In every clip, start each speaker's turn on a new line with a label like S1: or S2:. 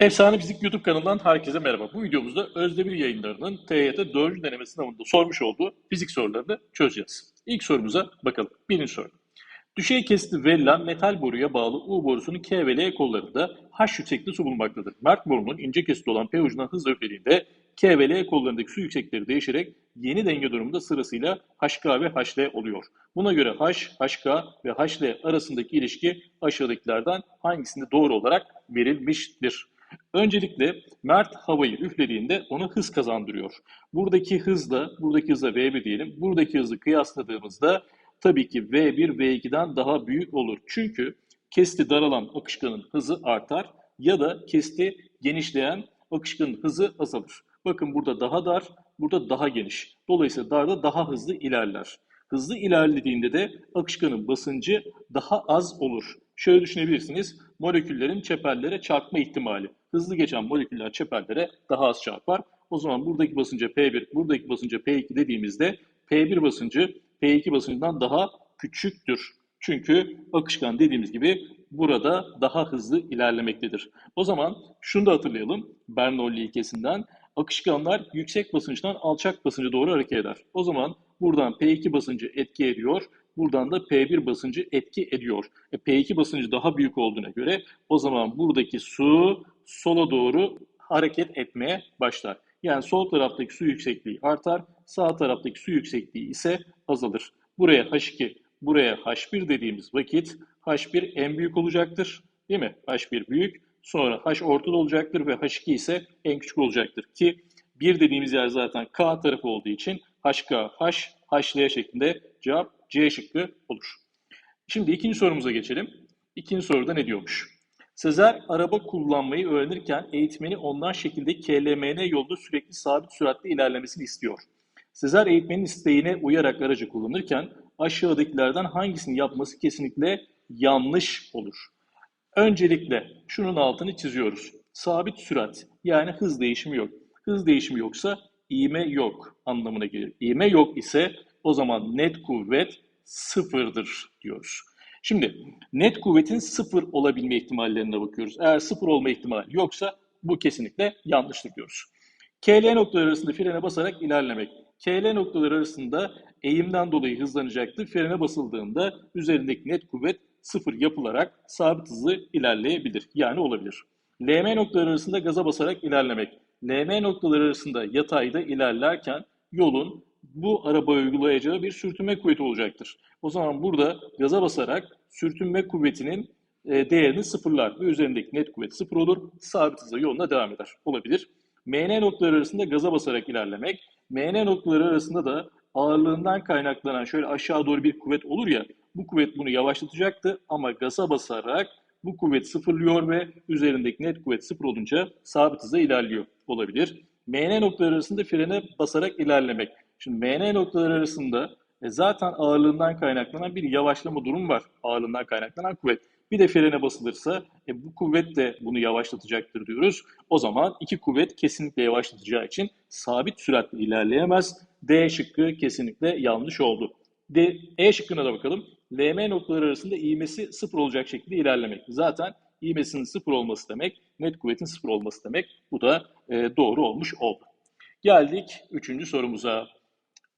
S1: Efsane Fizik YouTube kanalından herkese merhaba. Bu videomuzda Özdemir yayınlarının TYT 4. deneme sınavında sormuş olduğu fizik sorularını çözeceğiz. İlk sorumuza bakalım. Birinci soru. Düşey kesti verilen metal boruya bağlı U borusunun K ve L kollarında H yüksekliği su bulunmaktadır. Mert borunun ince kesiti olan P ucundan hızla üflediğinde K ve L kollarındaki su yükseklikleri değişerek yeni denge durumunda sırasıyla HK ve HL oluyor. Buna göre H, HK ve HL arasındaki ilişki aşağıdakilerden hangisinde doğru olarak verilmiştir? Öncelikle Mert havayı üflediğinde ona hız kazandırıyor. Buradaki hızla, buradaki hızla V1 diyelim. Buradaki hızı kıyasladığımızda tabii ki V1 V2'den daha büyük olur. Çünkü kesti daralan akışkanın hızı artar ya da kesti genişleyen akışkanın hızı azalır. Bakın burada daha dar, burada daha geniş. Dolayısıyla darda daha hızlı ilerler. Hızlı ilerlediğinde de akışkanın basıncı daha az olur. Şöyle düşünebilirsiniz. Moleküllerin çeperlere çarpma ihtimali. Hızlı geçen moleküller çeperlere daha az çarpar. O zaman buradaki basınca P1, buradaki basınca P2 dediğimizde P1 basıncı P2 basıncından daha küçüktür. Çünkü akışkan dediğimiz gibi burada daha hızlı ilerlemektedir. O zaman şunu da hatırlayalım Bernoulli ilkesinden. Akışkanlar yüksek basınçtan alçak basınca doğru hareket eder. O zaman buradan P2 basıncı etki ediyor. Buradan da P1 basıncı etki ediyor. E, P2 basıncı daha büyük olduğuna göre o zaman buradaki su sola doğru hareket etmeye başlar. Yani sol taraftaki su yüksekliği artar, sağ taraftaki su yüksekliği ise azalır. Buraya H2, buraya H1 dediğimiz vakit H1 en büyük olacaktır. Değil mi? H1 büyük. Sonra H ortada olacaktır ve H2 ise en küçük olacaktır. Ki 1 dediğimiz yer zaten K tarafı olduğu için HK, H, HL şeklinde cevap C şıkkı olur. Şimdi ikinci sorumuza geçelim. İkinci soruda ne diyormuş? Sezer araba kullanmayı öğrenirken eğitmeni ondan şekilde KLMN yolda sürekli sabit süratle ilerlemesini istiyor. Sezer eğitmenin isteğine uyarak aracı kullanırken aşağıdakilerden hangisini yapması kesinlikle yanlış olur. Öncelikle şunun altını çiziyoruz. Sabit sürat yani hız değişimi yok. Hız değişimi yoksa ivme yok anlamına gelir. İvme yok ise o zaman net kuvvet sıfırdır diyoruz. Şimdi net kuvvetin sıfır olabilme ihtimallerine bakıyoruz. Eğer sıfır olma ihtimali yoksa bu kesinlikle yanlıştır diyoruz. KL noktaları arasında frene basarak ilerlemek. KL noktaları arasında eğimden dolayı hızlanacaktır. Frene basıldığında üzerindeki net kuvvet sıfır yapılarak sabit hızlı ilerleyebilir. Yani olabilir. LM noktaları arasında gaza basarak ilerlemek. LM noktaları arasında yatayda ilerlerken yolun bu araba uygulayacağı bir sürtünme kuvveti olacaktır. O zaman burada gaza basarak sürtünme kuvvetinin e, değerini sıfırlar ve üzerindeki net kuvvet sıfır olur. Sabit hızla yoluna devam eder. Olabilir. MN noktaları arasında gaza basarak ilerlemek. MN noktaları arasında da ağırlığından kaynaklanan şöyle aşağı doğru bir kuvvet olur ya bu kuvvet bunu yavaşlatacaktı ama gaza basarak bu kuvvet sıfırlıyor ve üzerindeki net kuvvet sıfır olunca sabit hızla ilerliyor olabilir. MN noktaları arasında frene basarak ilerlemek. Şimdi MN noktaları arasında e, zaten ağırlığından kaynaklanan bir yavaşlama durum var. Ağırlığından kaynaklanan kuvvet. Bir de frene basılırsa e, bu kuvvet de bunu yavaşlatacaktır diyoruz. O zaman iki kuvvet kesinlikle yavaşlatacağı için sabit süratle ilerleyemez. D şıkkı kesinlikle yanlış oldu. D, E şıkkına da bakalım. LM noktaları arasında ivmesi sıfır olacak şekilde ilerlemek. Zaten ivmesinin sıfır olması demek, net kuvvetin sıfır olması demek. Bu da e, doğru olmuş oldu. Geldik üçüncü sorumuza.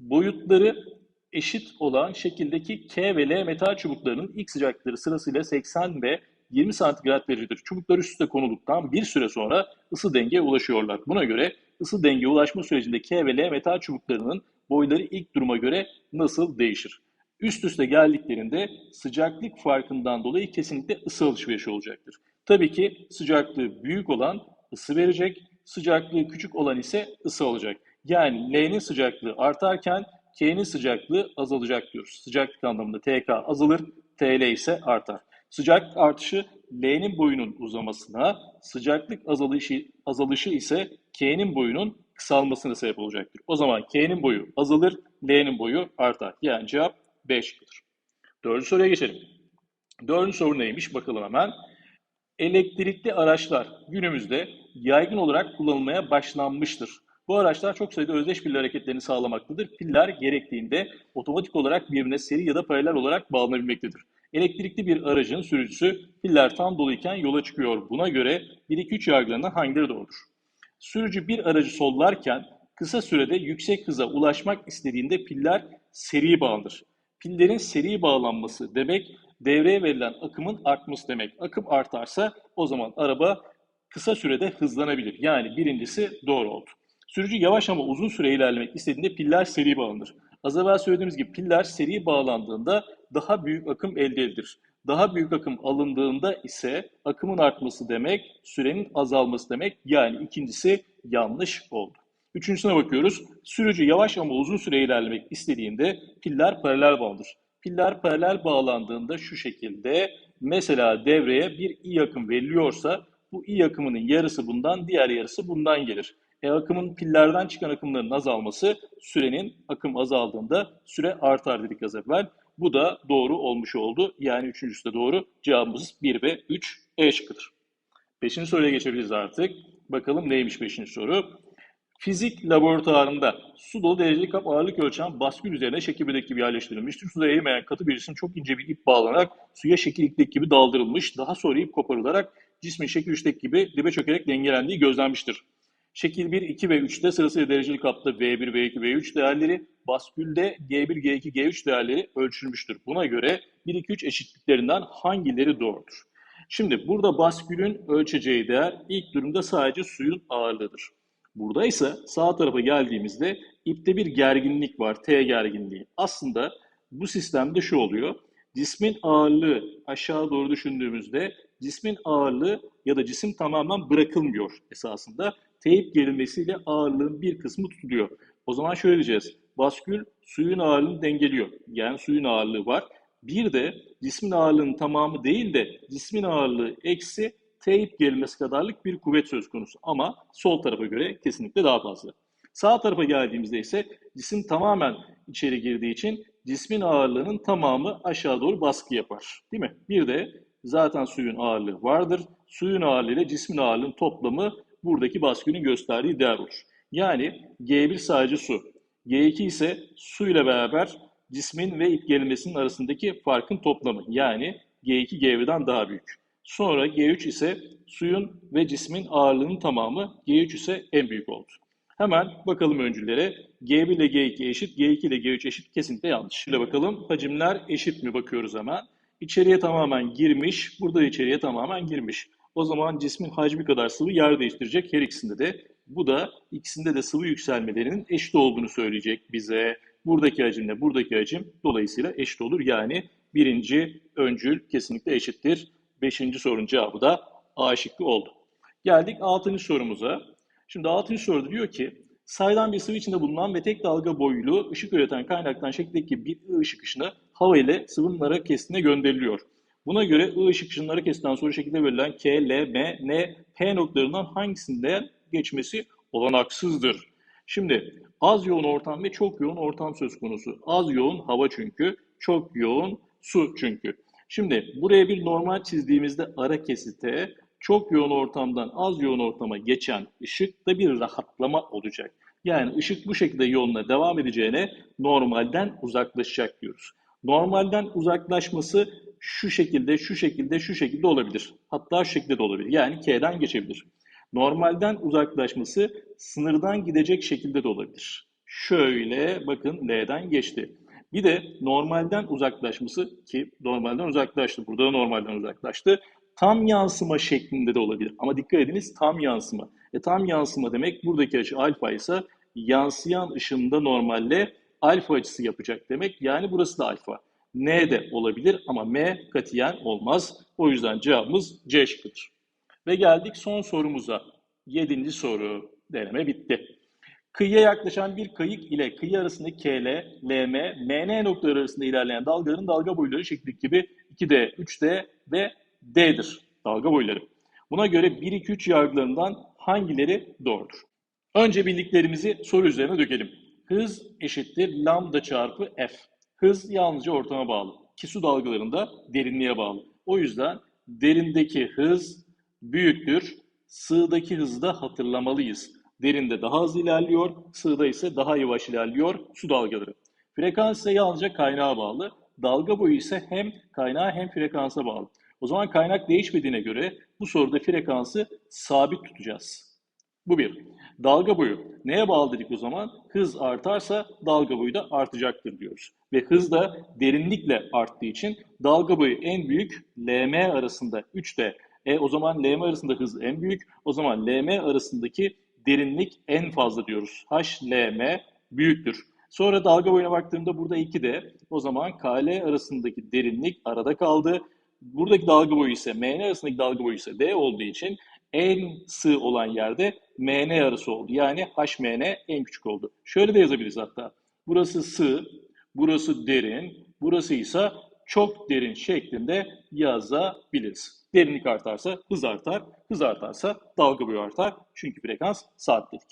S1: Boyutları eşit olan şekildeki K ve L metal çubuklarının ilk sıcaklıkları sırasıyla 80 ve 20 santigrat derecedir. Çubuklar üst üste konulduktan bir süre sonra ısı dengeye ulaşıyorlar. Buna göre ısı dengeye ulaşma sürecinde K ve L metal çubuklarının boyları ilk duruma göre nasıl değişir? Üst üste geldiklerinde sıcaklık farkından dolayı kesinlikle ısı alışverişi olacaktır. Tabii ki sıcaklığı büyük olan ısı verecek, sıcaklığı küçük olan ise ısı alacak. Yani L'nin sıcaklığı artarken K'nin sıcaklığı azalacak diyoruz. Sıcaklık anlamında TK azalır, TL ise artar. Sıcaklık artışı L'nin boyunun uzamasına, sıcaklık azalışı, azalışı ise K'nin boyunun kısalmasına sebep olacaktır. O zaman K'nin boyu azalır, L'nin boyu artar. Yani cevap B şıkkıdır. Dördüncü soruya geçelim. Dördüncü soru neymiş bakalım hemen. Elektrikli araçlar günümüzde yaygın olarak kullanılmaya başlanmıştır. Bu araçlar çok sayıda özdeş pil hareketlerini sağlamaktadır. Piller gerektiğinde otomatik olarak birbirine seri ya da paralel olarak bağlanabilmektedir. Elektrikli bir aracın sürücüsü piller tam doluyken yola çıkıyor. Buna göre 1-2-3 yargılarından hangileri doğrudur? Sürücü bir aracı sollarken kısa sürede yüksek hıza ulaşmak istediğinde piller seri bağlanır. Pillerin seri bağlanması demek devreye verilen akımın artması demek. Akım artarsa o zaman araba kısa sürede hızlanabilir. Yani birincisi doğru oldu. Sürücü yavaş ama uzun süre ilerlemek istediğinde piller seri bağlanır. Az evvel söylediğimiz gibi piller seri bağlandığında daha büyük akım elde edilir. Daha büyük akım alındığında ise akımın artması demek, sürenin azalması demek. Yani ikincisi yanlış oldu. Üçüncüsüne bakıyoruz. Sürücü yavaş ama uzun süre ilerlemek istediğinde piller paralel bağlanır. Piller paralel bağlandığında şu şekilde mesela devreye bir i akım veriliyorsa bu i akımının yarısı bundan, diğer yarısı bundan gelir. E akımın pillerden çıkan akımların azalması sürenin akım azaldığında süre artar dedik az evvel. Bu da doğru olmuş oldu. Yani üçüncüsü de doğru. Cevabımız 1 ve 3 E şıkkıdır. Beşinci soruya geçebiliriz artık. Bakalım neymiş beşinci soru. Fizik laboratuvarında su dolu dereceli kap ağırlık ölçen baskül üzerine şekil bilek gibi yerleştirilmiştir. Suda eğilmeyen katı bir cisim çok ince bir ip bağlanarak suya şekil iplek gibi daldırılmış. Daha sonra ip koparılarak cismin şekil 3'teki gibi dibe çökerek dengelendiği gözlenmiştir. Şekil 1, 2 ve 3'te sırasıyla dereceli kapta V1, V2, V3 değerleri, baskülde G1, G2, G3 değerleri ölçülmüştür. Buna göre 1, 2, 3 eşitliklerinden hangileri doğrudur? Şimdi burada baskülün ölçeceği değer ilk durumda sadece suyun ağırlığıdır. Burada ise sağ tarafa geldiğimizde ipte bir gerginlik var, T gerginliği. Aslında bu sistemde şu oluyor. Cismin ağırlığı aşağı doğru düşündüğümüzde cismin ağırlığı ya da cisim tamamen bırakılmıyor esasında. Teyip gerilmesiyle ağırlığın bir kısmı tutuluyor. O zaman şöyle diyeceğiz. Baskül suyun ağırlığını dengeliyor. Yani suyun ağırlığı var. Bir de cismin ağırlığının tamamı değil de cismin ağırlığı eksi teyip gerilmesi kadarlık bir kuvvet söz konusu. Ama sol tarafa göre kesinlikle daha fazla. Sağ tarafa geldiğimizde ise cisim tamamen içeri girdiği için cismin ağırlığının tamamı aşağı doğru baskı yapar. Değil mi? Bir de zaten suyun ağırlığı vardır. Suyun ağırlığı ile cismin ağırlığının toplamı buradaki baskının gösterdiği değer olur. Yani G1 sadece su. G2 ise su ile beraber cismin ve ip gerilmesinin arasındaki farkın toplamı. Yani G2 G1'den daha büyük. Sonra G3 ise suyun ve cismin ağırlığının tamamı. G3 ise en büyük oldu. Hemen bakalım öncüllere. G1 ile G2 eşit, G2 ile G3 eşit kesinlikle yanlış. Şimdi bakalım hacimler eşit mi bakıyoruz hemen. İçeriye tamamen girmiş, burada içeriye tamamen girmiş. O zaman cismin hacmi kadar sıvı yer değiştirecek her ikisinde de. Bu da ikisinde de sıvı yükselmelerinin eşit olduğunu söyleyecek bize. Buradaki hacimle buradaki hacim dolayısıyla eşit olur. Yani birinci öncül kesinlikle eşittir. Beşinci sorunun cevabı da A şıkkı oldu. Geldik altıncı sorumuza. Şimdi altıncı soruda diyor ki saydam bir sıvı içinde bulunan ve tek dalga boylu ışık üreten kaynaktan şekildeki bir I ışık ışını hava ile sıvının ara kesitine gönderiliyor. Buna göre I ışık ışınları ara kesitten soru şekilde verilen K, L, M, N, P noktalarından hangisinden geçmesi olanaksızdır? Şimdi az yoğun ortam ve çok yoğun ortam söz konusu. Az yoğun hava çünkü, çok yoğun su çünkü. Şimdi buraya bir normal çizdiğimizde ara kesite çok yoğun ortamdan az yoğun ortama geçen ışıkta bir rahatlama olacak. Yani ışık bu şekilde yoluna devam edeceğine normalden uzaklaşacak diyoruz. Normalden uzaklaşması şu şekilde, şu şekilde, şu şekilde olabilir. Hatta şekilde de olabilir. Yani K'den geçebilir. Normalden uzaklaşması sınırdan gidecek şekilde de olabilir. Şöyle bakın L'den geçti. Bir de normalden uzaklaşması ki normalden uzaklaştı. Burada da normalden uzaklaştı. Tam yansıma şeklinde de olabilir. Ama dikkat ediniz tam yansıma. E tam yansıma demek buradaki açı alfa ise yansıyan ışında normalle alfa açısı yapacak demek. Yani burası da alfa. N de olabilir ama M katiyen olmaz. O yüzden cevabımız C şıkkıdır. Ve geldik son sorumuza. Yedinci soru. Deneme bitti. Kıyıya yaklaşan bir kayık ile kıyı arasındaki KL, LM, MN noktaları arasında ilerleyen dalgaların dalga boyları şekli gibi 2D, 3D ve D'dir dalga boyları. Buna göre 1-2-3 yargılarından hangileri doğrudur? Önce bildiklerimizi soru üzerine dökelim. Hız eşittir lambda çarpı f. Hız yalnızca ortama bağlı. Ki su dalgalarında derinliğe bağlı. O yüzden derindeki hız büyüktür. Sığdaki hızı da hatırlamalıyız. Derinde daha hızlı ilerliyor, sığda ise daha yavaş ilerliyor su dalgaları. Frekans ise yalnızca kaynağa bağlı. Dalga boyu ise hem kaynağa hem frekansa bağlı. O zaman kaynak değişmediğine göre bu soruda frekansı sabit tutacağız. Bu bir. Dalga boyu neye bağlı dedik o zaman? Hız artarsa dalga boyu da artacaktır diyoruz. Ve hız da derinlikle arttığı için dalga boyu en büyük LM arasında 3'te. E o zaman LM arasında hız en büyük. O zaman LM arasındaki derinlik en fazla diyoruz. HLM büyüktür. Sonra dalga boyuna baktığımda burada 2 de o zaman KL arasındaki derinlik arada kaldı. Buradaki dalga boyu ise MN arasındaki dalga boyu ise D olduğu için en sığ olan yerde MN arası oldu. Yani HMN en küçük oldu. Şöyle de yazabiliriz hatta. Burası sığ, burası derin, burası ise çok derin şeklinde yazabiliriz. Derinlik artarsa hız artar, hız artarsa dalga boyu artar. Çünkü frekans sabitledik.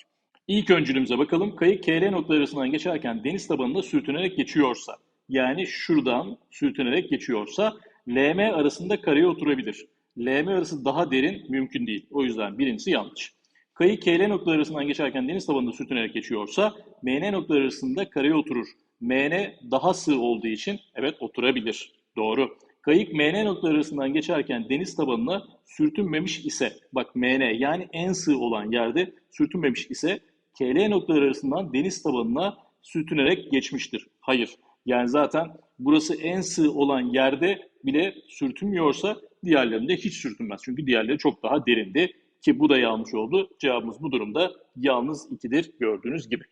S1: İlk öncülümüze bakalım. Kayık KL noktaları arasından geçerken deniz tabanında sürtünerek geçiyorsa, yani şuradan sürtünerek geçiyorsa LM arasında kareye oturabilir. LM arası daha derin mümkün değil. O yüzden birincisi yanlış. Kayık KL noktaları arasından geçerken deniz tabanında sürtünerek geçiyorsa MN noktaları arasında kareye oturur. MN daha sığ olduğu için evet oturabilir. Doğru. Kayık MN noktaları arasından geçerken deniz tabanına sürtünmemiş ise, bak MN yani en sığ olan yerde sürtünmemiş ise KL noktaları arasından deniz tabanına sürtünerek geçmiştir. Hayır. Yani zaten burası en sığ olan yerde bile sürtünmüyorsa diğerlerinde hiç sürtünmez. Çünkü diğerleri çok daha derindi ki bu da yanlış oldu. Cevabımız bu durumda yalnız 2'dir gördüğünüz gibi.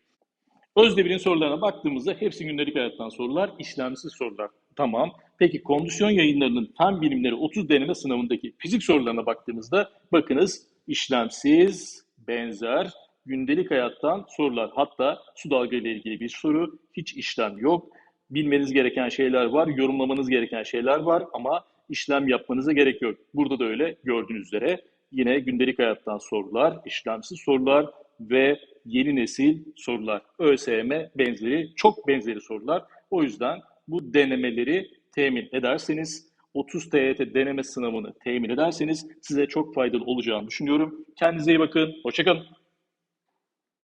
S1: Özdemir'in sorularına baktığımızda hepsi gündelik hayattan sorular, işlemsiz sorular. Tamam. Peki kondisyon yayınlarının fen bilimleri 30 deneme sınavındaki fizik sorularına baktığımızda bakınız işlemsiz, benzer, gündelik hayattan sorular. Hatta su dalga ile ilgili bir soru, hiç işlem yok. Bilmeniz gereken şeyler var, yorumlamanız gereken şeyler var ama işlem yapmanıza gerek yok. Burada da öyle gördüğünüz üzere yine gündelik hayattan sorular, işlemsiz sorular ve yeni nesil sorular. ÖSYM benzeri, çok benzeri sorular. O yüzden bu denemeleri temin ederseniz, 30 TYT deneme sınavını temin ederseniz size çok faydalı olacağını düşünüyorum. Kendinize iyi bakın, hoşçakalın.